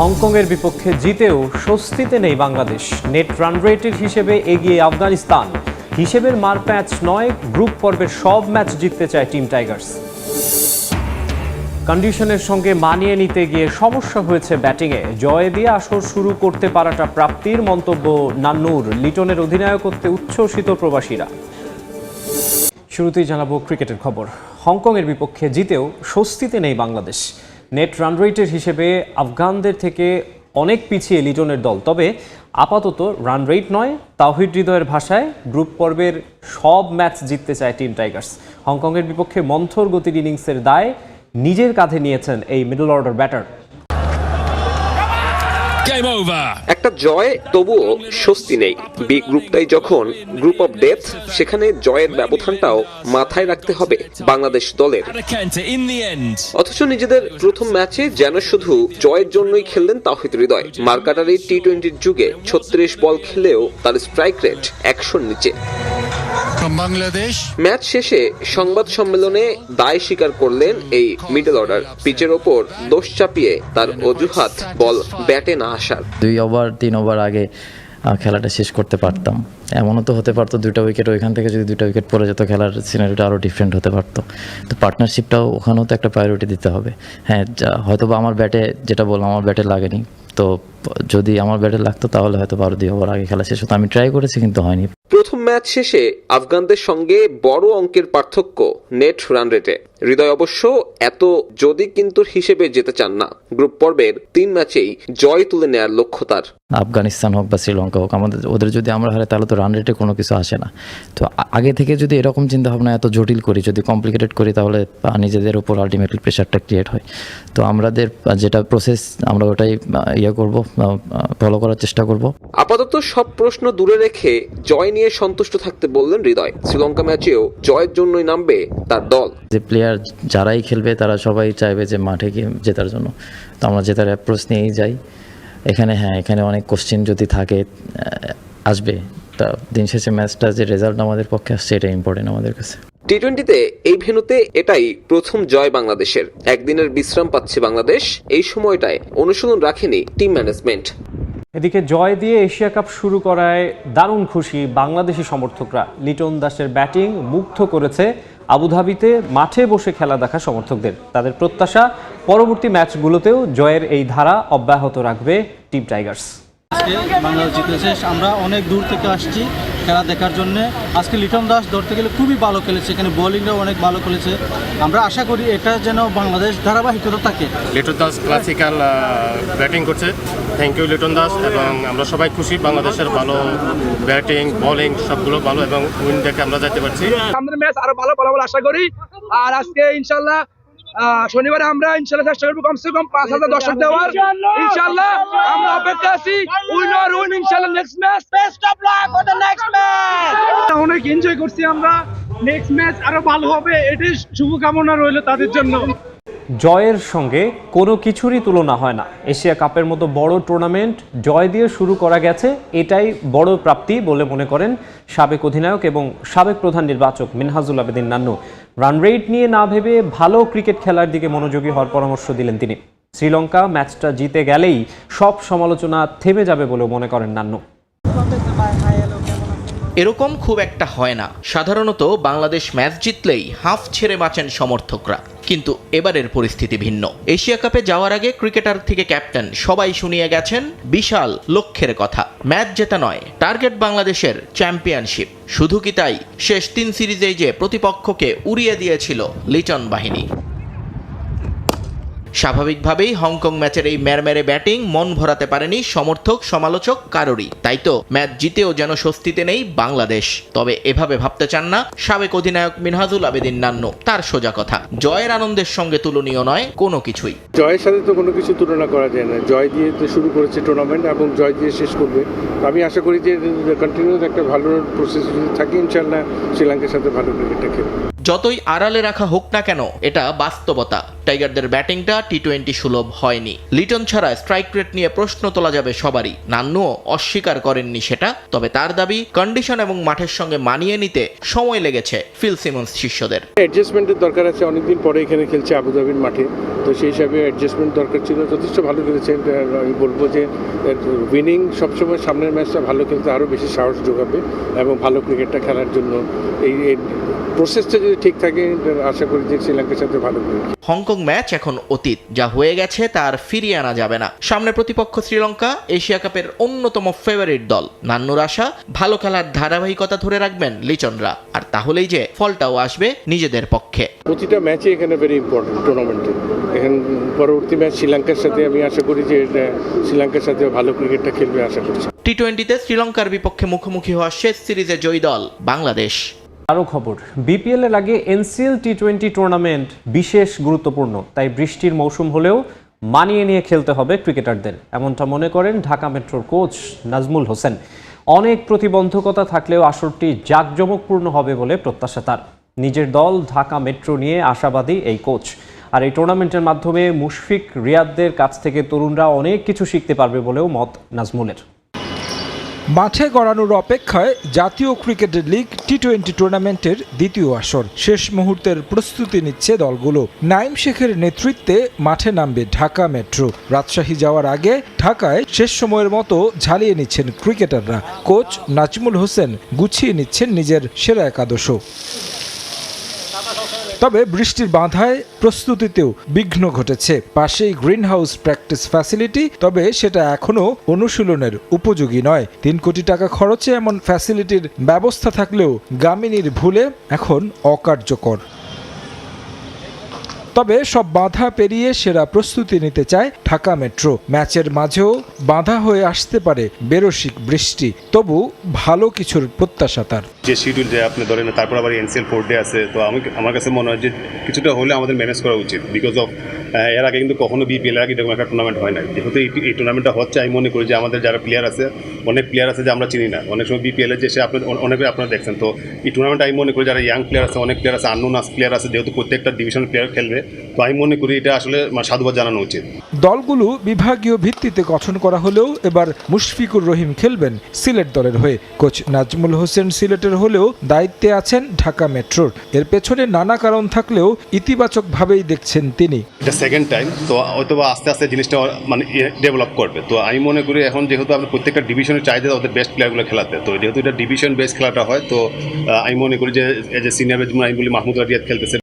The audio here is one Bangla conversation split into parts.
হংকংয়ের বিপক্ষে জিতেও স্বস্তিতে নেই বাংলাদেশ। নেট রান রেটের হিসেবে এগিয়ে আফগানিস্তান। হিসেবের মার ম্যাচ নয়, গ্রুপ পর্বের সব ম্যাচ জিততে চায় টিম টাইগার্স। কন্ডিশনের সঙ্গে মানিয়ে নিতে গিয়ে সমস্যা হয়েছে ব্যাটিংয়ে। জয় দিয়ে আসর শুরু করতে পারাটা প্রাপ্তির মন্তব্য নান্নুর, লিটনের অধিনায়কত্বে উচ্ছ্বসিত প্রবাসীরা। শুরুতেই জানাব ক্রিকেটের খবর। হংকংয়ের বিপক্ষে জিতেও স্বস্তিতে নেই বাংলাদেশ। নেট রান রেটের হিসেবে আফগানদের থেকে অনেক পিছিয়ে লিটনের দল। তবে আপাতত রান রেট নয় তাহিদ হৃদয়ের ভাষায় গ্রুপ পর্বের সব ম্যাচ জিততে চায় টিম টাইগার্স। হংকংয়ের বিপক্ষে মন্থর গতির ইনিংসের দায় নিজের কাঁধে নিয়েছেন এই মিডল অর্ডার ব্যাটার। একটা জয় তবুও স্বস্তি নেই। বি গ্রুপটাই যখন গ্রুপ অফ ডেথ সেখানে জয়ের ব্যবধানটাও মাথায় রাখতে হবে বাংলাদেশ দলের. অথচ নিজেদের প্রথম ম্যাচে যেন শুধু জয়ের জন্যই খেললেন তাহিদ হৃদয়। মার্কাটার টি টোয়েন্টির যুগে ছত্রিশ বল খেলেও তার স্ট্রাইক রেট একশোর নিচে। Bangladesh. ম্যাচ শেষে সংবাদ সম্মেলনে দায় স্বীকার করলেন এই মিডল অর্ডার পিচের ওপর দোষ চাপিয়ে তার অজুহাত বল ব্যাটে না আসার। দুই ওভার তিন ওভার আগে খেলাটা শেষ করতে পারতাম। এমনও তো হতে পারতো দুটো উইকেট ওইখান থেকে যদি দুটো উইকেট পড়ে যেত খেলার সিনারিটা আরও ডিফারেন্ট হতে পারতো। তো পার্টনারশিপটাও ওখানেও তো একটা প্রায়োরিটি দিতে হবে। হ্যাঁ যা- হয়তো বা আমার ব্যাটে যেটা বললাম আমার ব্যাটে লাগেনি। তো যদি আমার ব্যাটে লাগতো তাহলে হয়তো বারো দুই ওভার আগে খেলা শেষ হতো। আমি ট্রাই করেছি কিন্তু হয়নি। প্রথম ম্যাচ শেষে আফগানদের সঙ্গে বড় অঙ্কের পার্থক্য নেট রান রেটে হৃদয় অবশ্য এত যদি কিন্তু হিসেবে যেতে চান না। গ্রুপ পর্বের তিন ম্যাচেই জয় তুলে নেয়ার লক্ষ্য তার। আফগানিস্তান হোক বা শ্রীলঙ্কা হোক আমাদের ওদের যদি আমরা হারে তাহলে তো রান রেটে কোনো কিছু আসে না। তো আগে থেকে যদি এরকম চিন্তা ভাবনা এত জটিল করি যদি কমপ্লিকেটেড করি তাহলে নিজেদের উপর আলটিমেটলি প্রেশারটা ক্রিয়েট হয়। তো আমাদের যেটা প্রসেস আমরা ওটাই ইয়ে করব। ফলো করার চেষ্টা করব। আপাতত সব প্রশ্ন দূরে রেখে জয় নিয়ে সন্তুষ্ট থাকতে বললেন হৃদয়। শ্রীলঙ্কা ম্যাচেও জয়ের জন্যই নামবে তার দল। যে প্লেয়ার যারাই খেলবে তারা সবাই চাইবে যে মাঠে গিয়ে জেতার জন্য। তো আমরা জেতার অ্যাপ্রোচ নিয়েই যাই। এখানে হ্যাঁ এখানে অনেক কোশ্চেন যদি থাকে আসবে। তা দিন শেষে ম্যাচটা যে রেজাল্ট আমাদের পক্ষে আসছে এটা ইম্পর্টেন্ট আমাদের কাছে। টি টোয়েন্টিতে এই ভেন্যুতে এটাই প্রথম জয় বাংলাদেশের। একদিনের বিশ্রাম পাচ্ছে বাংলাদেশ। এই সময়টায় অনুশীলন রাখেনি টিম ম্যানেজমেন্ট। এদিকে জয় দিয়ে এশিয়া কাপ শুরু করায় দারুণ খুশি বাংলাদেশি সমর্থকরা। লিটন দাসের ব্যাটিং মুগ্ধ করেছে আবুধাবিতে মাঠে বসে খেলা দেখা সমর্থকদের। তাদের প্রত্যাশা, পরবর্তী ম্যাচগুলোতেও জয়ের এই ধারা অব্যাহত রাখবে টিম টাইগার্স। আজকে বাংলাদেশ জিতেছে আমরা অনেক দূর থেকে আসছি খেলা দেখার জন্য। আজকে লিটন দাস ধরতে গেলে খুবই ভালো খেলেছে। এখানে বোলিংটাও অনেক ভালো খেলেছে। আমরা আশা করি এটা যেন বাংলাদেশ ধারাবাহিকতা থাকে। লিটন দাস ক্লাসিক্যাল ব্যাটিং করছে। Thank you Liton Das. এবং আমরা সবাই খুশি বাংলাদেশের ভালো ব্যাটিং বোলিং সবগুলো ভালো এবং উইন দেখে আমরা যেতে পারছি। সামনের ম্যাচ আরও ভালো ফলাফল আশা করি। আর আজকে ইনশাল্লাহ শনিবারে আমরা ইনশাল্লাহ চেষ্টা করব কমসে কম পাঁচ হাজার দর্শক দেওয়ার। ইনশাল্লাহ আমরা অপেক্ষা আছি। উইন আর উইন ইনশাল্লাহ next match best of luck for the next match অনেক এনজয় করছি আমরা। নেক্সট ম্যাচ আরও ভালো হবে এটাই শুভকামনা রইল তাদের জন্য। জয়ের সঙ্গে কোনো কিছুরই তুলনা হয় না। এশিয়া কাপের মতো বড় টুর্নামেন্ট জয় দিয়ে শুরু করা গেছে এটাই বড় প্রাপ্তি বলে মনে করেন সাবেক অধিনায়ক এবং সাবেক প্রধান নির্বাচক মিনহাজুল আবেদিন নান্নু। রান রেট নিয়ে না ভেবে ভালো ক্রিকেট খেলার দিকে মনোযোগী হওয়ার পরামর্শ দিলেন তিনি। শ্রীলঙ্কা ম্যাচটা জিতে গেলেই সব সমালোচনা থেমে যাবে বলেও মনে করেন নান্নু। এরকম খুব একটা হয় না। সাধারণত বাংলাদেশ ম্যাচ জিতলেই হাফ ছেড়ে বাঁচেন সমর্থকরা। কিন্তু এবারের পরিস্থিতি ভিন্ন। এশিয়া কাপে যাওয়ার আগে ক্রিকেটার থেকে ক্যাপ্টেন সবাই শুনিয়ে গেছেন বিশাল লক্ষ্যের কথা। ম্যাচ জেতা নয়, টার্গেট বাংলাদেশের চ্যাম্পিয়নশিপ। শুধু কি তাই? শেষ তিন সিরিজেই যে প্রতিপক্ষকে উড়িয়ে দিয়েছিল লিটন বাহিনী। স্বাভাবিকভাবেই হংকং ম্যাচের এই ম্যারম্যারে ব্যাটিং মন ভরাতে পারেনি সমর্থক, সমালোচক কারোরই। তাই তো, ম্যাচ জিতেও যেন স্বস্তিতে নেই বাংলাদেশ। তবে এভাবে ভাবতে চান না সাবেক অধিনায়ক মিনহাজুল আবেদিন নান্নু। তার সোজা কথা, জয়ের আনন্দের সঙ্গে তুলনীয় নয় কোনো কিছুই। জয়ের সাথে তো কোনো কিছু তুলনা করা যায় না। জয় দিয়ে তো শুরু করেছে টুর্নামেন্ট এবং জয় দিয়ে শেষ করবে। আমি আশা করি যে কন্টিনিউ একটা ভালো প্রসেস যদি থাকে ইনশাল্লাহ শ্রীলঙ্কার সাথে ভালো ক্রিকেটটা খেলবে। যতই আড়ালে রাখা হোক না কেন, এটা বাস্তবতা। টাইগারদের ব্যাটিংটা টি টোয়েন্টি সুলভ হয়নি। লিটন ছাড়া স্ট্রাইক রেট নিয়ে প্রশ্ন তোলা যাবে সবারই। নান্নুও অস্বীকার করেননি সেটা। তবে তার দাবি, কন্ডিশন এবং মাঠের সঙ্গে মানিয়ে নিতে সময় লেগেছে ফিল সিমন্স শিষ্যদের। অ্যাডজাস্টমেন্টের দরকার আছে। অনেকদিন পরে এখানে খেলছে আবুধাবির মাঠে। তো সেই হিসাবে অ্যাডজাস্টমেন্ট দরকার ছিল। যথেষ্ট ভালো খেলেছে। আমি বলব যে উইনিং সবসময় সামনের ম্যাচটা ভালো খেলতে আরও বেশি সাহস যোগাবে এবং ভালো ক্রিকেটটা খেলার জন্য এই প্রসেসটা যদি ঠিক থাকে আশা করি যে শ্রীলঙ্কার সাথে ভালো হংকং ম্যাচ এখন অতীত যা হয়ে গেছে তার ফিরিয়ে আনা যাবে না। সামনে প্রতিপক্ষ শ্রীলঙ্কা এশিয়া কাপের অন্যতম ফেভারিট দল। নান্নুর আশা ভালো খেলার ধারাবাহিকতা ধরে রাখবেন লিচনরা। আর তাহলেই যে ফলটাও আসবে নিজেদের পক্ষে। প্রতিটা ম্যাচই এখানে ভেরি ইম্পর্টেন্ট টুর্নামেন্টে এখন পরবর্তী ম্যাচ শ্রীলঙ্কার সাথে আমি আশা করি যে শ্রীলঙ্কার সাথে ভালো ক্রিকেটটা খেলবে আশা করছি। টি টোয়েন্টিতে শ্রীলঙ্কার বিপক্ষে মুখোমুখি হওয়া শেষ সিরিজে জয়ী দল বাংলাদেশ। আরও খবর বিপিএল এর আগে এনসিএল টি টোয়েন্টি টুর্নামেন্ট বিশেষ গুরুত্বপূর্ণ, তাই বৃষ্টির মৌসুম হলেও মানিয়ে নিয়ে খেলতে হবে ক্রিকেটারদের, এমনটা মনে করেন ঢাকা মেট্রোর কোচ নাজমুল হোসেন। অনেক প্রতিবন্ধকতা থাকলেও আসরটি জাঁকজমকপূর্ণ হবে বলে প্রত্যাশা তার। নিজের দল ঢাকা মেট্রো নিয়ে আশাবাদী এই কোচ। আর এই টুর্নামেন্টের মাধ্যমে মুশফিক রিয়াদদের কাছ থেকে তরুণরা অনেক কিছু শিখতে পারবে বলেও মত নাজমুলের। মাঠে গড়ানোর অপেক্ষায় জাতীয় ক্রিকেট লিগ টি টোয়েন্টি টুর্নামেন্টের দ্বিতীয় আসর। শেষ মুহূর্তের প্রস্তুতি নিচ্ছে দলগুলো। নাইম শেখের নেতৃত্বে মাঠে নামবে ঢাকা মেট্রো। রাজশাহী যাওয়ার আগে ঢাকায় শেষ সময়ের মতো ঝালিয়ে নিচ্ছেন ক্রিকেটাররা। কোচ নাজমুল হোসেন গুছিয়ে নিচ্ছেন নিজের সেরা একাদশও। তবে বৃষ্টির বাধায় প্রস্তুতিতেও বিঘ্ন ঘটেছে। পাশেই গ্রিন হাউস প্র্যাকটিস ফ্যাসিলিটি, তবে সেটা এখনও অনুশীলনের উপযোগী নয়। তিন কোটি টাকা খরচে এমন ফ্যাসিলিটির ব্যবস্থা থাকলেও গামিনীর ভুলে এখন অকার্যকর। তবে সব বাধা পেরিয়ে সেরা প্রস্তুতি নিতে চায় ঢাকা মেট্রো। ম্যাচের মাঝেও বাধা হয়ে আসতে পারে বেরসিক বৃষ্টি, তবু ভালো কিছুর প্রত্যাশা তার। যে শিডিউল যে আপনি ধরেন তারপর আবার এনসিএল ফোর ডে আছে, তো আমি আমার কাছে মনে হয় যে কিছুটা হলে আমাদের ম্যানেজ করা উচিত বিকজ অফ এর আগে কিন্তু কখনো বিপিএল আগে এরকম একটা টুর্নামেন্ট হয় না যেহেতু এই টুর্নামেন্টটা হচ্ছে, আমি মনে করি যে আমাদের যারা প্লেয়ার আছে, অনেক প্লেয়ার আছে যে আমরা চিনি না। অনেক সময় বিপিএল এর যে সে আপনি অনেকে আপনারা দেখছেন, তো এই টুর্নামেন্ট আমি মনে করি যারা ইয়াং প্লেয়ার আছে, অনেক প্লেয়ার আছে আননোন প্লেয়ার আছে, যেহেতু প্রত্যেকটা ডিভিশন প্লেয়ার খেলবে, তো আমি মনে করি এটা আসলে সাধুবাদ জানানো উচিত। দলগুলো বিভাগীয় ভিত্তিতে গঠন করা হলেও এবার মুশফিকুর রহিম খেলবেন সিলেট দলের হয়ে। কোচ নাজমুল হোসেন সিলেটের হলেও দায়িত্বে আছেন ঢাকা মেট্রোর। এর পেছনে নানা কারণ থাকলেও ইতিবাচকভাবেই দেখছেন তিনি। এটা সেকেন্ড টাইম তো হয়তো আস্তে আস্তে জিনিসটা মানে ডেভেলপ করবে। তো আমি মনে করি এখন যেহেতু আপনি প্রত্যেকটা ডিভিশনের চাহিদা ওদের বেস্ট প্লেয়ারগুলো খেলাতে, তো যেহেতু এটা ডিভিশন বেস খেলাটা হয়, তো আমি মনে করি যে এজ এ সিনিয়র বেজমুন আমি বলি মাহমুদ রিয়াদ খেলতেছে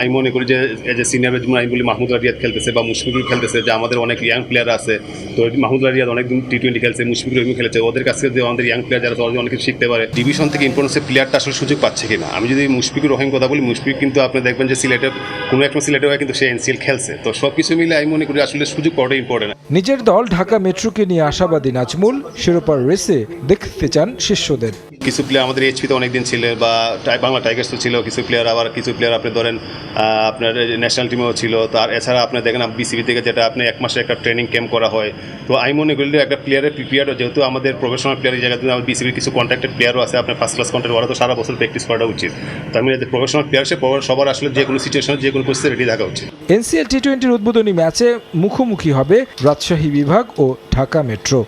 আমি মনে করি যে এজ এ সিনিয়র বেজমুন আমি বলি মাহমুদ রিয়াদ খেলতেছে বা মুশফিকুল খেলতেছে, যে আমাদের অনেক ইয়াং প্লেয়ার আছে তো মাহমুদ রিয়াদ অনেকদিন টি টোয়েন্টি খেলছে মুসফিক রহিম খেলেছে, ওদের কাছ থেকে আমাদের ইয়াং প্লেয়ার যারা তারা অনেক কিছু শিখতে পারে ডিভিশন থেকে ইম্পর্টেন্সের প্লেয়ারটা আসলে সুযোগ পাচ্ছে কিনা? আমি যদি মুশফিকুর রহিম কথা বলি, মুশফিক কিন্তু আপনি দেখবেন যে সিলেটের কোনো একটা সিলেটে হয় কিন্তু সে এনসিএল খেলছে। তো সব কিছু মিলে আমি মনে করি আসলে সুযোগ পাওয়াটা ইম্পর্টেন্ট নিজের দল ঢাকা মেট্রোকে নিয়ে আশাবাদী নাজমুল, শিরোপার রেসে দেখতে চান শিষ্যদের। কিছু প্লেয়ার আমাদের এইচপিতে অনেকদিন ছিল বা বাংলা টাইগার্সও ছিল, কিছু প্লেয়ার আবার কিছু প্লেয়ার আপনি ধরেন আপনার ন্যাশনাল টিমেও ছিল। তার এছাড়া আপনি দেখেন বিসিবি থেকে যেটা আপনি এক মাসে একটা ট্রেনিং ক্যাম্প করা হয়। তো আমি মনে করি একটা প্লেয়ারের প্রিপেয়ার যেহেতু আমাদের প্রফেশনাল প্লেয়ার এই জায়গাতে আমাদের বিসিবির কিছু কন্ট্রাক্টেড প্লেয়ারও আছে, আপনার ফার্স্ট ক্লাস কন্ট্রাক্ট ওরা তো সারা বছর প্র্যাকটিস করাটা উচিত। তার মানে প্রফেশনাল প্লেয়ার সে সবার আসলে যে কোনো সিচুয়েশনে যে কোনো পরিস্থিতি রেডি থাকা উচিত। এনসিএল টি টোয়েন্টির উদ্বোধনী ম্যাচে মুখোমুখি হবে রাজশাহী বিভাগ ও ঢাকা মেট্রো